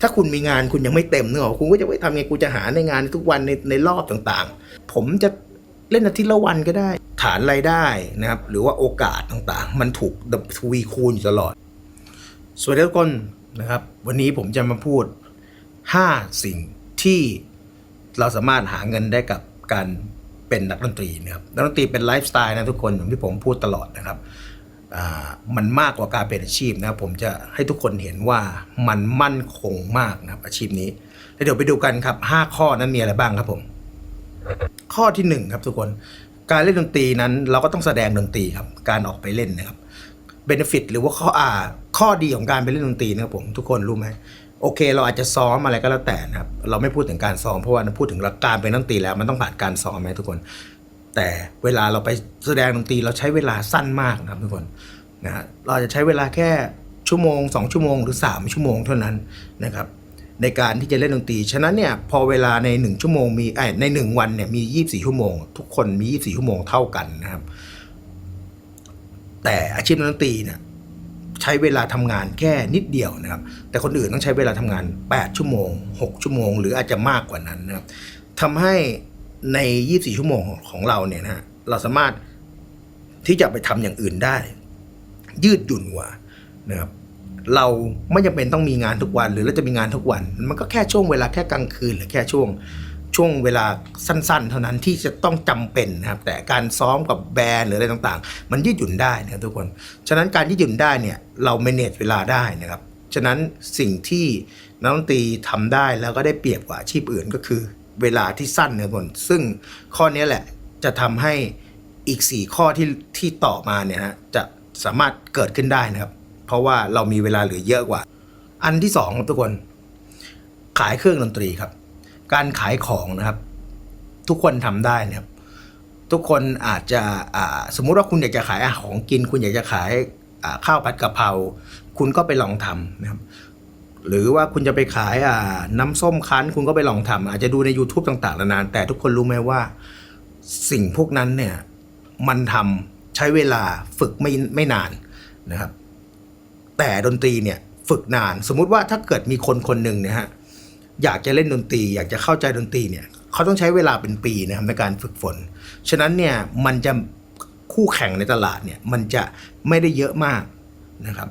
ถ้าคุณมีงานคุณยังไม่เต็มเนอะคุณก็จะไปทำไงกูจะหาในงานทุกวันในในรอบต่างๆ ผมจะเล่นอาทิตย์ละวันก็ได้ ฐานรายได้นะครับ หรือว่าโอกาสต่างๆ มันถูกทวีคูณอยู่ตลอด สวัสดีทุกคนนะครับ วันนี้ผมจะมาพูด 5 สิ่งที่เราสามารถหาเงินได้กับการเป็นนักดนตรีนะครับนักดนตรีเป็นไลฟ์สไตล์นะทุกคนอย่างที่ผมพูดตลอดนะครับ มันมากกว่าการเป็นอาชีพนะครับผมจะให้ทุกคนเห็นว่ามันมั่นคงมากนะครับ อาชีพนี้แล้วเดี๋ยวไปดูกันครับ 5 ข้อนั้นมีอะไรบ้างครับผม ข้อที่หนึ่งครับทุกคนการเล่นดนตรีนั้นเราก็ต้องแสดงดนตรีครับ การออกไปเล่นนะครับเบนฟิตหรือว่าข้ออ่าข้อดีของการไปเล่นดนตรีนะครับผมทุกคนรู้ไหมโอเค เราอาจจะซ้อมอะไรก็แล้วแต่นะครับ เราไม่พูดถึงการซ้อมเพราะว่าพูดถึงหลักการเป็นดนตรีแล้วมันต้องผ่านการซ้อมไหมทุกคน แต่เวลาเราไปแสดงดนตรีเราใช้เวลาสั้นมากนะครับทุกคนนะฮะเราจะใช้เวลาแค่ชั่วโมง 2 ชั่วโมงหรือ 3 ชั่วโมงเท่านั้นนะครับในการที่จะเล่นดนตรีฉะนั้นเนี่ยพอเวลาใน 1 ชั่วโมงมีไอ้ใน 1 วันเนี่ยมี 24 ชั่วโมง ทุกคนมี 24 ชั่วโมงเท่ากันนะครับ แต่อาชีพดนตรีเนี่ยใช้เวลาทำงานแค่นิดเดียวนะครับ แต่คนอื่นต้องใช้เวลาทำงาน 8 ชั่วโมง 6 ชั่วโมง หรืออาจจะมากกว่านั้นนะครับทำให้ ใน 24 ชั่วโมงของเราเนี่ยนะฮะเราสามารถที่จะไปทำอย่างอื่นได้ ยืดหยุ่นกว่านะครับเราไม่จำเป็นต้องมีงานทุกวัน หรือเราจะมีงานทุกวัน มันก็แค่ช่วงเวลาแค่กลางคืน หรือแค่ช่วงช่วงเวลาสั้น ๆ เท่านั้นที่จะต้องจำเป็นนะครับแต่การซ้อมกับแบรนด์หรืออะไรต่างๆ มันยืดหยุ่นได้นะครับทุกคน ฉะนั้นการยืดหยุ่นได้เนี่ยเรา manage เวลาได้นะครับ ฉะนั้นสิ่งที่นักดนตรีทำได้แล้วก็ได้เปรียบกว่าอาชีพอื่นก็คือ เวลาที่สั้นนะครับทุกคนซึ่งข้อนี้แหละจะทำให้อีก 4 ข้อที่ที่ต่อมาเนี่ยฮะจะสามารถเกิดขึ้นได้นะครับ เพราะว่าเรามีเวลาเหลือเยอะกว่า อันที่สองครับทุกคน ขายเครื่องดนตรีครับ การขายของนะครับ ทุกคนทำได้นะครับ ทุกคนอาจจะสมมุติว่าคุณอยากจะขายอาหารของกิน คุณอยากจะขายข้าวผัดกะเพราคุณก็ไปลองทำนะครับ หรือว่าคุณจะไปขายอ่าน้ำส้มคั้น คุณก็ไปลองทำอาจจะดูใน YouTube ต่างๆนานาแต่ทุกคนรู้ไหมว่าสิ่งพวกนั้นเนี่ยมันทำใช้เวลาฝึกไม่ไม่นานนะครับ แต่ดนตรีเนี่ยฝึกนาน สมมุติว่าถ้าเกิดมีคนคนหนึ่งนี่ยฮะอยากจะเล่นดนตรี อยากจะเข้าใจดนตรีเนี่ยเขาต้องใช้เวลาเป็นปีนะครับในการฝึกฝน ฉะนั้นเนี่ยมันจะคู่แข่งในตลาดเนี่ยมันจะไม่ได้เยอะมากนะครับ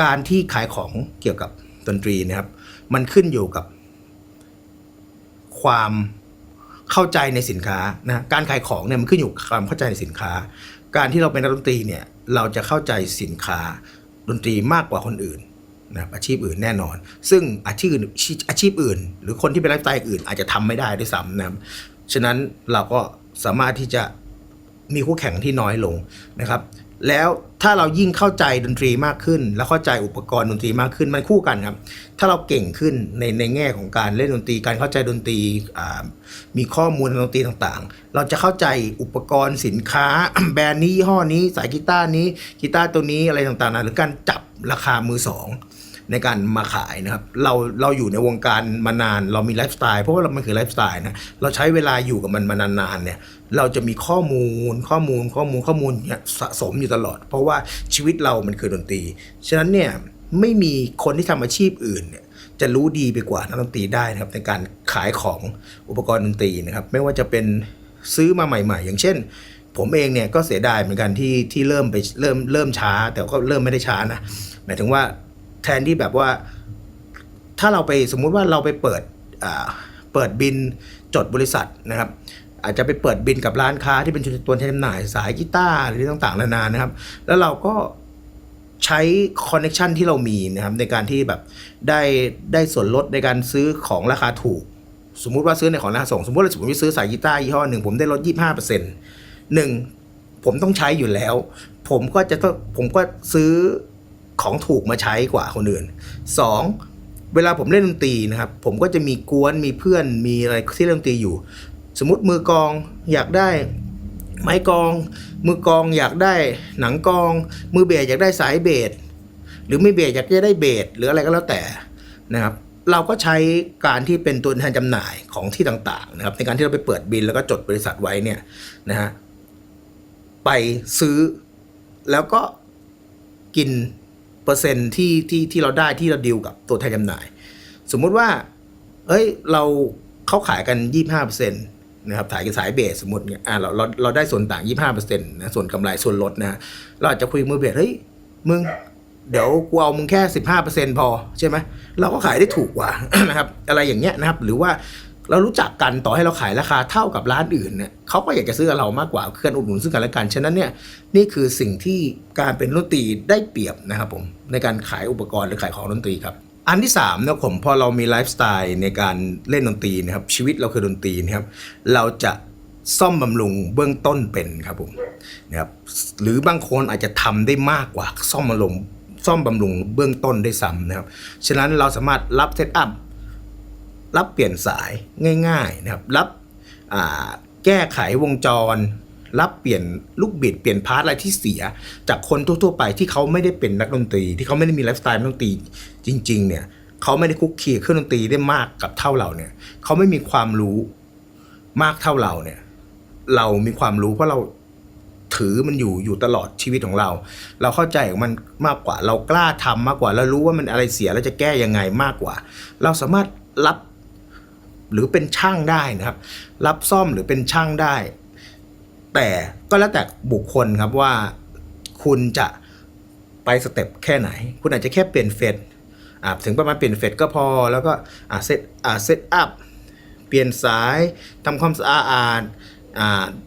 การที่ขายของเกี่ยวกับ ดนตรีนะครับ มันขึ้นอยู่กับ ความเข้าใจในสินค้านะการขายของเนี่ยมันขึ้นอยู่กับความเข้าใจในสินค้า การที่เราเป็นนักดนตรีเนี่ย เราจะเข้าใจสินค้าดนตรีมากกว่าคนอื่นนะอาชีพอื่นแน่นอน ซึ่งอาชีพอื่นอาชีพอื่น หรือคนที่เป็นไลฟ์สไตล์อื่น อาจจะทำไม่ได้ด้วยซ้ำนะครับฉะนั้นเราก็สามารถที่จะมีคู่แข่งที่น้อยลงนะครับ แล้วถ้าเรายิ่งเข้าใจดนตรีมากขึ้น แล้วเข้าใจอุปกรณ์ดนตรีมากขึ้นมันคู่กันครับ ถ้าเราเก่งขึ้นในในแง่ของการเล่นดนตรีการเข้าใจดนตรีมีข้อมูลดนตรีต่างๆ เราจะเข้าใจอุปกรณ์สินค้า แบรนด์นี้ยี่ห้อนี้ สายกีตาร์นี้กีตาร์ตัวนี้อะไรต่างๆนะหรือการจับราคามือสอง ในการมาขายนะครับ เราเราอยู่ในวงการมานาน เรามีไลฟ์สไตล์เพราะว่าเรามันคือไลฟ์สไตล์นะเราใช้เวลาอยู่กับมันมานานๆเนี่ยเราจะมีข้อมูลข้อมูลข้อมูลข้อมูลเนี่ยสะสมอยู่ตลอด เพราะว่าชีวิตเรามันคือดนตรี ฉะนั้นเนี่ยไม่มีคนที่ทำอาชีพอื่นเนี่ยจะรู้ดีไปกว่านักดนตรีได้นะครับในการขายของอุปกรณ์ดนตรีนะครับ ไม่ว่าจะเป็นซื้อมาใหม่ ๆ อย่างเช่น ผมเองเนี่ยก็เสียดายเหมือนกันที่ที่เริ่มไปเริ่มเริ่มช้า แต่ก็เริ่มไม่ได้ช้านะหมายถึงว่า แทนที่แบบว่า ถ้าเราไปสมมุติว่าเราไปเปิดเปิดบินจดบริษัทนะครับ อาจจะไปเปิดบินกับร้านค้าที่เป็นตัวแทนจำหน่ายสายกีตาร์หรือต่างๆนานานะครับ แล้วเราก็ใช้คอนเน็ชันที่เรามีนะครับในการที่แบบได้ได้ส่วนลดในการซื้อของราคาถูก สมมุติว่าซื้อในของราคาส่ง สมมติว่าผมไปซื้อสายกีตาร์ยี่ห้อหนึ่งผมได้ลด 25เปอร์เซ็นต์หนึ่งผมต้องใช้อยู่แล้ว ผมก็จะต้องผมก็ซื้อ ของถูกมาใช้กว่าคนอื่นสองเวลาผมเล่นดนตรีนะครับ ผมก็จะมีกวนมีเพื่อนมีอะไรที่เล่นดนตรีอยู่ สมมติมือกองอยากได้ไม้กอง มือกองอยากได้หนังกอง มือเบสอยากได้สายเบสหรือไม่เบสอยากจะได้เบสหรืออะไรก็แล้วแต่นะครับเราก็ใช้การที่เป็นตัวแทนจำหน่ายของที่ต่างๆนะครับในการที่เราไปเปิดบินแล้วก็จดบริษัทไว้เนี่ยนะฮะไปซื้อแล้วก็กิน เปอร์เซ็นต์ที่ที่ที่เราได้ที่เราดีลกับตัวแทนจำหน่าย สมมุติว่า เอ้ยเราเขาขายกันยี่ห้าเปอร์เซ็นนะครับขายกันสายเบสสมมติเนี่ยอ่าเราเราเราได้ส่วนต่างยี่ห้าเปอร์เซ็นต์นะส่วนกำไรส่วนลดนะฮะเราอาจจะคุยกับมือเบสเฮ้ยมึงเดี๋ยวกูเอามึงแค่สิบห้าเปอร์เซ็นพอใช่ไหมเราก็ขายได้ถูกกว่านะครับอะไรอย่างเงี้ยนะครับ หรือว่า เรารู้จักกันต่อให้เราขายราคาเท่ากับร้านอื่นเนี่ยเขาก็อยากจะซื้อกับเรามากกว่าเพื่อนอุดหนุนซึ่งกันและกันฉะนั้นเนี่ยนี่คือสิ่งที่การเป็นดนตรีได้เปรียบนะครับผมในการขายอุปกรณ์หรือขายของดนตรีครับอันที่3นะผมพอเรามีไลฟ์สไตล์ในการเล่นดนตรีนะครับชีวิตเราคือดนตรีนะครับเราจะซ่อมบำรุงเบื้องต้นเป็นครับผมนะครับหรือบางคนอาจจะทำได้มากกว่าซ่อมบำรุงซ่อมบำรุงเบื้องต้นได้ซ้ำนะครับฉะนั้นเราสามารถรับเซตอัพ รับเปลี่ยนสายง่ายๆนะครับรับแก้ไขวงจร รับเปลี่ยนลูกบิดเปลี่ยนพาร์ทอะไรที่เสีย จากคนทั่วๆไปที่เขาไม่ได้เป็นนักดนตรี ที่เขาไม่ได้มีไลฟ์สไตล์นักดนตรีจริง ๆ เนี่ยเขาไม่ได้คุกคีเครื่องดนตรีได้มากกับเท่าเราเนี่ยเขาไม่มีความรู้มากเท่าเราเนี่ย เรามีความรู้เพราะเราถือมันอยู่อยู่ตลอดชีวิตของเรา เราเข้าใจของมันมากกว่า เรากล้าทำมากกว่า เรารู้ว่ามันอะไรเสียแล้วจะแก้ยังไงมากกว่า เราสามารถรับ หรือเป็นช่างได้นะครับ รับซ่อมหรือเป็นช่างได้ แต่ก็แล้วแต่บุคคลครับว่าคุณจะไปสเต็ปแค่ไหน คุณอาจจะแค่เปลี่ยนเฟสถึงประมาณเปลี่ยนเฟสก็พอแล้วก็เซตเซตอัพเปลี่ยนสายทำความสะอาด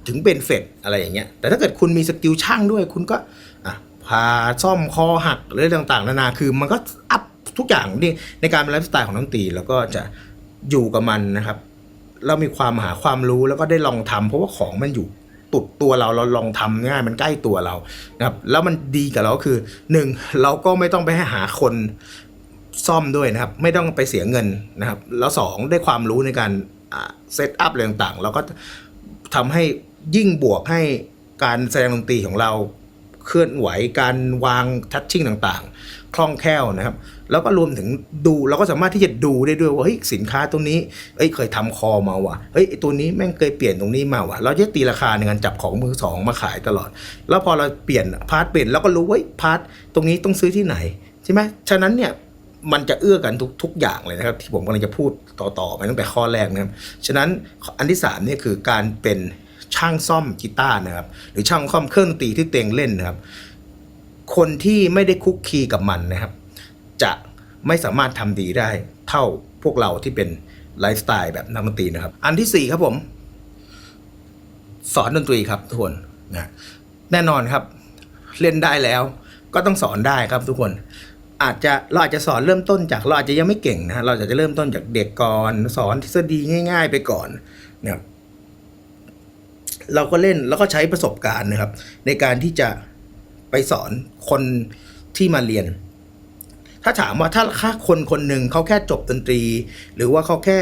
ถึงเป็นเฟสอะไรอย่างเงี้ย แต่ถ้าเกิดคุณมีสกิลช่างด้วย คุณก็พาซ่อมคอหักหรือต่างๆ นานา คือมันก็อัพทุกอย่างนี่ในการเป็นไลฟ์สไตล์ของนักดนตรีแล้วก็จะ อยู่กับมันนะครับ เรามีความหาความรู้แล้วก็ได้ลองทำเพราะว่าของมันอยู่ตุดตัวเราเราลองทำง่ายมันใกล้ตัวเรานะครับแล้วมันดีกับเราก็คือหนึ่งเราก็ไม่ต้องไปให้หาคนซ่อมด้วยนะครับ ไม่ต้องไปเสียเงินนะครับ แล้วสองได้ความรู้ในการเซตอัพอะไรต่างๆเราก็ทำให้ยิ่งบวกให้การแสดงดนตรีของเราเคลื่อนไหวการวางทัชชิ่งต่างๆ คล่องแคล่วนะครับ แล้วก็รวมถึงดูเราก็สามารถที่จะดูได้ด้วยว่าเฮ้ยสินค้าตัวนี้เอ้ยเคยทำคอมาว่ะเฮ้ยตัวนี้แม่งเคยเปลี่ยนตรงนี้มาว่ะ เราจะตีราคาในการจับของมือสองมาขายตลอด แล้วพอเราเปลี่ยนพาร์ทเปลี่ยนเราก็รู้ว่าพาร์ทตรงนี้ต้องซื้อที่ไหนใช่ไหมฉะนั้นเนี่ยมันจะเอื้อกันทุกทุกอย่างเลยนะครับ ที่ผมกำลังจะพูดต่อๆไปตั้งแต่ข้อแรกนะครับฉะนั้นอันที่สามเนี่ยคือการเป็นช่างซ่อมกีตาร์นะครับ หรือช่างซ่อมเครื่องดนตรีที่เตียงเล่นนะครับ คนที่ไม่ได้คุกคีกับมันนะครับ จะไม่สามารถทำดีได้เท่าพวกเราที่เป็นไลฟ์สไตล์แบบนักดนตรีนะครับ อันที่สี่ครับผม สอนดนตรีครับทุกคนนะแน่นอนครับ เล่นได้แล้ว ก็ต้องสอนได้ครับทุกคน อาจจะเราอาจจะสอนเริ่มต้นจากเราอาจจะยังไม่เก่งนะเราอาจจะเริ่มต้นจากเด็กก่อน สอนทฤษฎีง่าย ๆ ไปก่อนนะครับเราก็เล่นแล้วก็ใช้ประสบการณ์นะครับ ในการที่จะไปสอนคนที่มาเรียน ถ้าถามว่าถ้าค่าคนคนหนึ่งเขาแค่จบดนตรี หรือว่าเขาแค่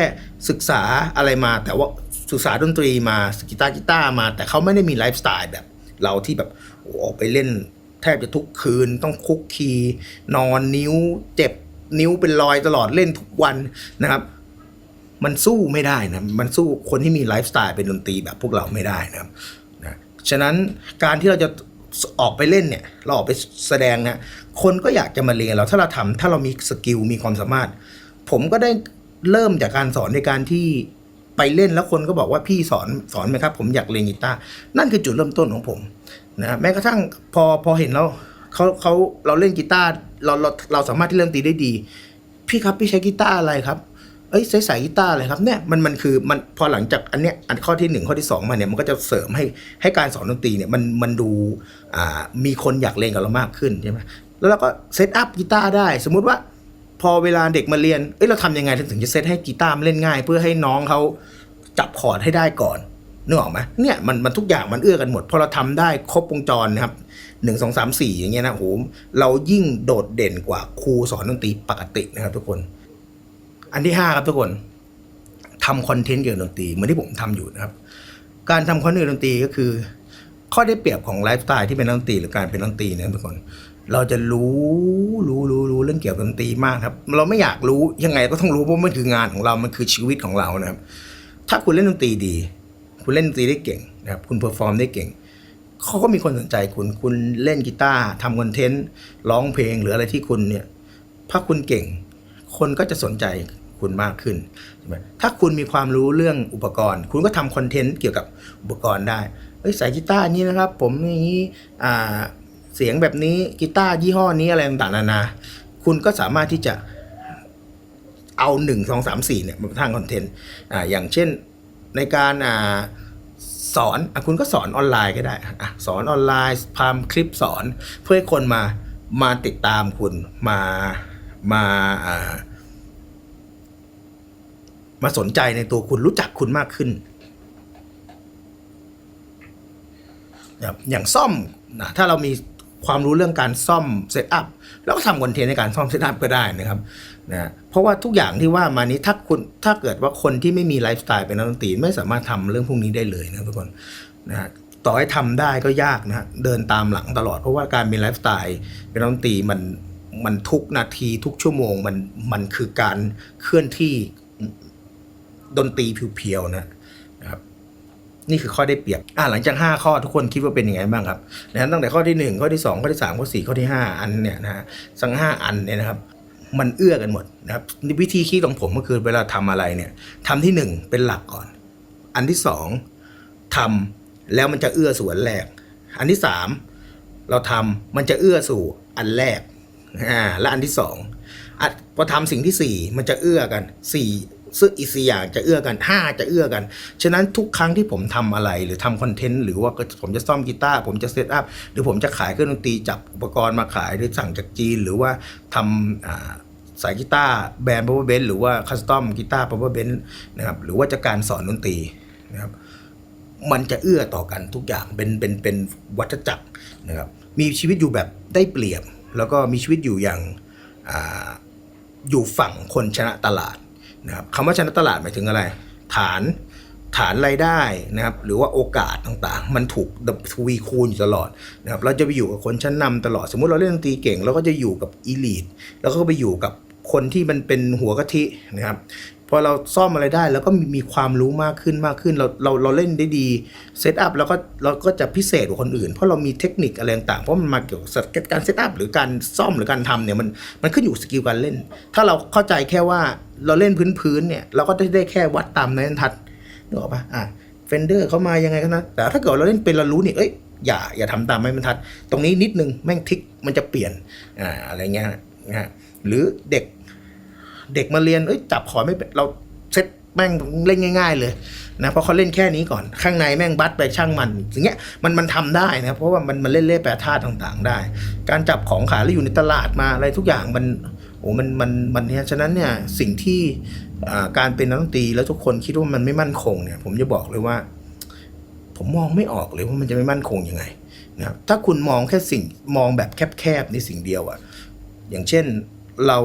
ศึกษาอะไรมา แต่ว่าศึกษาดนตรีมากีตาร์กีตาร์มา แต่เขาไม่ได้มีไลฟ์สไตล์แบบ เราที่แบบออกไปเล่นแทบจะทุกคืนต้องคุกคีนอนนิ้วเจ็บนิ้วเป็นรอยตลอดเล่นทุกวันนะครับ มันสู้ไม่ได้นะมันสู้คนที่มีไลฟ์สไตล์เป็นดนตรีแบบพวกเราไม่ได้นะครับนะฉะนั้นการที่เราจะ ออกไปเล่นเนี่ย เราออกไปแสดงเนี่ยคนก็อยากจะมาเรียนเราถ้าเราทำถ้าเรามีสกิลมีความสามารถ ผมก็ได้เริ่มจากการสอนในการที่ไปเล่นแล้วคนก็บอกว่าพี่สอนสอนไหมครับ ผมอยากเรียนกีตาร์นั่นคือจุดเริ่มต้นของผมนะแม้กระทั่งพอพอเห็นเราเขาเขาเราเล่นกีตาร์เราเราเราสามารถที่เล่นดนตรีได้ดี พี่ครับพี่ใช้กีตาร์อะไรครับ เอ้ยใช้สายกีตาร์อะไรครับเนี่ยมันมันคือมันพอหลังจากอันเนี้ยอันข้อที่หนึ่งข้อที่สองมาเนี่ยมันก็จะเสริมให้ให้การสอนดนตรีเนี่ยมันมันดูอ่ามีคนอยากเล่นกับเรามากขึ้นใช่ไหมแล้วเราก็เซตอัพกีตาร์ได้ สมมุติว่าพอเวลาเด็กมาเรียนเอ้ยเราทำยังไงถึงจะเซตให้กีตาร์มันเล่นง่าย เพื่อให้น้องเขาจับคอร์ดให้ได้ก่อนนึกออกไหมเนี่ยมันมันทุกอย่างมันเอื้อกันหมดพอเราทำได้ครบวงจรนะครับหนึ่งสองสามสี่อย่างเงี้ยนะโหเรายิ่งโดดเด่นกว่าครูสอนดนตรีปกตินะครับทุกคน อันที่ห้าครับทุกคนทำคอนเทนต์เกี่ยวกับดนตรีเหมือนที่ผมทำอยู่นะครับ การทำคอนเทนต์ดนตรีก็คือ ข้อได้เปรียบของไลฟ์สไตล์ที่เป็นดนตรีหรือการเป็นดนตรีนะทุกคน เราจะรู้รู้รู้รู้เรื่องเกี่ยวกับดนตรีมากครับ เราไม่อยากรู้ยังไงก็ต้องรู้เพราะมันคืองานของเรา มันคือชีวิตของเรานะครับ ถ้าคุณเล่นดนตรีดี คุณเล่นดนตรีได้เก่งนะครับ คุณเพอร์ฟอร์มได้เก่งเขาก็มีคนสนใจคุณ คุณเล่นกีตาร์ทำคอนเทนต์ ร้องเพลงหรืออะไรที่คุณเนี่ย ถ้าคุณเก่ง คนก็จะสนใจ คุณมากขึ้นใช่ไหมถ้าคุณมีความรู้เรื่องอุปกรณ์ คุณก็ทำคอนเทนต์เกี่ยวกับอุปกรณ์ได้เอ้ยสายกีตาร์นี้นะครับ ผมนี้อ่าเสียงแบบนี้กีตาร์ยี่ห้อนี้อะไรต่างๆนานา คุณก็สามารถที่จะเอาหนึ่งสองสามสี่เนี่ยมาทางคอนเทนต์อ่าอย่างเช่นในการอ่าสอนอคุณก็สอนออนไลน์ก็ได้อสอนออนไลน์พามคลิปสอนเพื่อให้คนมามาติดตามคุณมามาอ่า มาสนใจในตัวคุณรู้จักคุณมากขึ้นนะครับอย่างซ่อมนะถ้าเรามีความรู้เรื่องการซ่อมเซตอัพแล้วก็ทำคอนเทนต์ในการซ่อมเซตอัพก็ได้นะครับนะเพราะว่าทุกอย่างที่ว่ามานี้ถ้าคุณถ้าเกิดว่าคนที่ไม่มีไลฟ์สไตล์เป็นนักดนตรีไม่สามารถทำเรื่องพวกนี้ได้เลยนะทุกคนนะต่อให้ทำได้ก็ยากนะเดินตามหลังตลอดเพราะว่าการมีไลฟ์สไตล์เป็นนักดนตรีมันมันทุกนาทีทุกชั่วโมงมันมันคือการเคลื่อนที่ ดนตรีเพียวๆนะครับ นี่คือข้อได้เปรียบ อ่าหลังจาก 5 ข้อทุกคนคิดว่าเป็นยังไงบ้างครับนะตั้งแต่ข้อที่ 1 ข้อที่ 2 ข้อที่ 3 ข้อ4ข้อที่ 5 อันเนี่ยนะฮะสังห้าอันเนี่ยนะครับ มันเอื้อกันหมดนะครับวิธีคิดของผมก็คือเวลาทำอะไรเนี่ยทำที่ 1 เป็นหลักก่อน อันที่ 2ทำแล้วมันจะเอื้อสู่อันแรก อันที่ 3 เราทำมันจะเอื้อสู่อันแรกอ่าและอันที่สองอะพอทำสิ่งที่สี่มันจะเอื้อกันสี่ ซึ่งอีกสี่อย่างจะเอื้อกันห้าจะเอื้อกัน ฉะนั้นทุกครั้งที่ผมทำอะไรหรือทำคอนเทนต์หรือว่าผมจะซ่อมกีตาร์ผมจะเซตอัพหรือผมจะขายเครื่องดนตรีจับอุปกรณ์มาขายหรือสั่งจากจีน หรือว่าทำสายกีตาร์แบรนด์ power band หรือว่าคัสตอมกีตาร์ power band นะครับหรือว่าจะการสอนดนตรีนะครับมันจะเอื้อต่อกันทุกอย่างเป็นเป็นเป็นวัฏจักรนะครับมีชีวิตอยู่แบบได้เปรียบ แล้วก็มีชีวิตอยู่อย่างอาอยู่ฝั่งคนชนะตลาด นะครับคำว่าชนะตลาดหมายถึงอะไร ฐานฐานรายได้นะครับหรือว่าโอกาสต่างๆ มันถูกทวีคูณอยู่ตลอดนะครับเราจะไปอยู่กับคนชั้นนำตลอด สมมุติเราเล่นดนตรีเก่งเราก็จะอยู่กับอีลีทแล้วก็ไปอยู่กับ คนที่มันเป็นหัวกะทินะครับพอเราซ่อมอะไรได้แล้วก็มีมีความรู้มากขึ้นมากขึ้นเราเราเราเล่นได้ดีเซตอัพแล้วก็เราก็จะพิเศษกว่าคนอื่น เพราะเรามีเทคนิคอะไรต่างเพราะมันมาเกี่ยวกับการเซตอัพหรือการซ่อมหรือการทำเนี่ยมันมันขึ้นอยู่สกิลการเล่น ถ้าเราเข้าใจแค่ว่าเราเล่นพื้นๆเนี่ยเราก็ได้ได้แค่วัดตามในบรรทัดนึกออกปะอะเฟนเดอร์เขามายังไงกันนะแต่ถ้าเกิดเราเล่นเป็นเรารู้เนี่ยเอ้ยอย่าอย่าทำตามไม้บรรทัด ตรงนี้นิดนึงแม่งทิกมันจะเปลี่ยนอ่าอะไรเงี้ย นะฮะหรือเด็กเด็กมาเรียนเอ้ยจับขอไม่เป็นเราเซตแม่งเล่นง่าย ๆ เลยนะเพราะเขาเล่นแค่นี้ก่อนข้างในแม่งบัตไปช่างมันอย่างเงี้ยมันมันทำได้นะเพราะว่ามันมันเล่นเล่แปรธาตุต่างๆ ได้ การจับของขายแล้วอยู่ในตลาดมาอะไรทุกอย่างมันโอ้มันมันมันเนี่ยฉะนั้นเนี่ยสิ่งที่การเป็นนักดนตรีแล้วทุกคนคิดว่ามันไม่มั่นคงเนี่ย ผมจะบอกเลยว่า ผมมองไม่ออกเลยว่ามันจะไม่มั่นคงยังไงนะถ้าคุณมองแค่สิ่งมองแบบแคบๆในสิ่งเดียวอะ อย่างเช่นเรา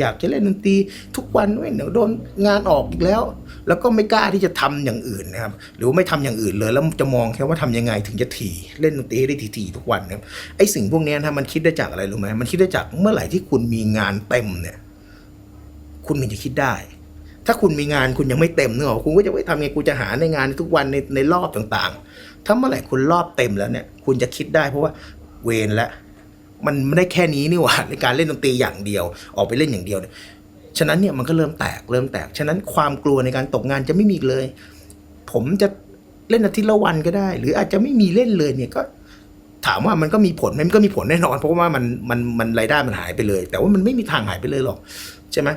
อยากจะเล่นดนตรีทุกวันเว้ยเดี๋ยวโดนงานออกอีกแล้ว แล้วก็ไม่กล้าที่จะทำอย่างอื่นนะครับ หรือว่าไม่ทำอย่างอื่นเลย แล้วจะมองแค่ว่าทำยังไงถึงจะถี่เล่นดนตรีได้ถี่ๆทุกวันนะครับไอ้สิ่งพวกนี้นะมันคิดได้จากอะไรรู้ไหมมันคิดได้จากเมื่อไหร่ที่คุณมีงานเต็มเนี่ย คุณถึงจะคิดได้ ถ้าคุณมีงานคุณยังไม่เต็มเนอะคุณก็จะไปทำไงกูจะหาในงานทุกวันในในรอบต่างๆ ถ้าเมื่อไหร่คุณรอบเต็มแล้วเนี่ย คุณจะคิดได้เพราะว่าเวรแล้ว มันไม่ได้แค่นี้นี่หว่าในการเล่นดนตรีอย่างเดียว ออกไปเล่นอย่างเดียวเนี่ยฉะนั้นเนี่ยมันก็เริ่มแตกเริ่มแตก ฉะนั้นความกลัวในการตกงานจะไม่มีเลย ผมจะเล่นอาทิตย์ละวันก็ได้ หรืออาจจะไม่มีเล่นเลยเนี่ยก็ถามว่ามันก็มีผลไหมมันก็มีผลแน่นอน เพราะว่ามันมันมันรายได้มันหายไปเลย แต่ว่ามันไม่มีทางหายไปเลยหรอกใช่ไหม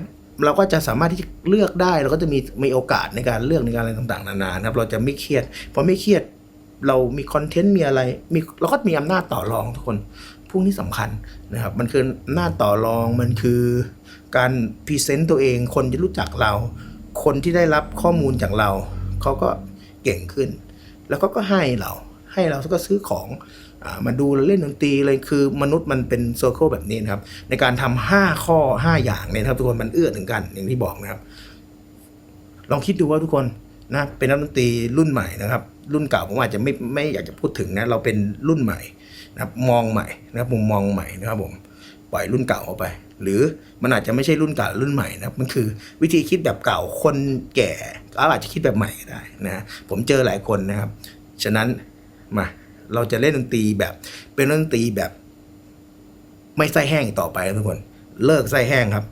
เราก็จะสามารถที่จะเลือกได้เราก็จะมีมีโอกาสในการเลือกในการอะไรต่างๆนานานะครับ เราจะไม่เครียดพอไม่เครียด เรามีคอนเทนต์มีอะไรมีเราก็มีอำนาจต่อรองทุกคน พวกนี้สำคัญนะครับ มันคือหน้าต่อรองมันคือการพรีเซนต์ตัวเองคนจะรู้จักเรา คนที่ได้รับข้อมูลจากเรา เขาก็เก่งขึ้น แล้วก็ก็ให้เราให้เราก็ซื้อของอมาดูเล่นดนตรีเลยคือมนุษย์มันเป็นโซเคิลแบบนี้นะครับ ในการทำห้าข้อห้าอย่างเนี่ยครับทุกคนมันเอื้อถึงกันอย่างที่บอกนะครับ ลองคิดดูว่าทุกคนนะเป็นนักดนตรีรุ่นใหม่นะครับ รุ่นเก่าผมอาจจะไม่ไม่อยากจะพูดถึงนะเราเป็นรุ่นใหม่ นะครับมองใหม่นะครับมุมมองใหม่นะครับผมปล่อยรุ่นเก่าออกไป หรือมันอาจจะไม่ใช่รุ่นเก่ารุ่นใหม่นะครับมันคือวิธีคิดแบบเก่าคนแก่ก็อาจจะคิดแบบใหม่ก็ได้นะผมเจอหลายคนนะครับ ฉะนั้นมาเราจะเล่นดนตรีแบบ เป็นดนตรีแบบ ไม่ไส้แห้งต่อไปนะทุกคน เลิกไส้แห้งครับ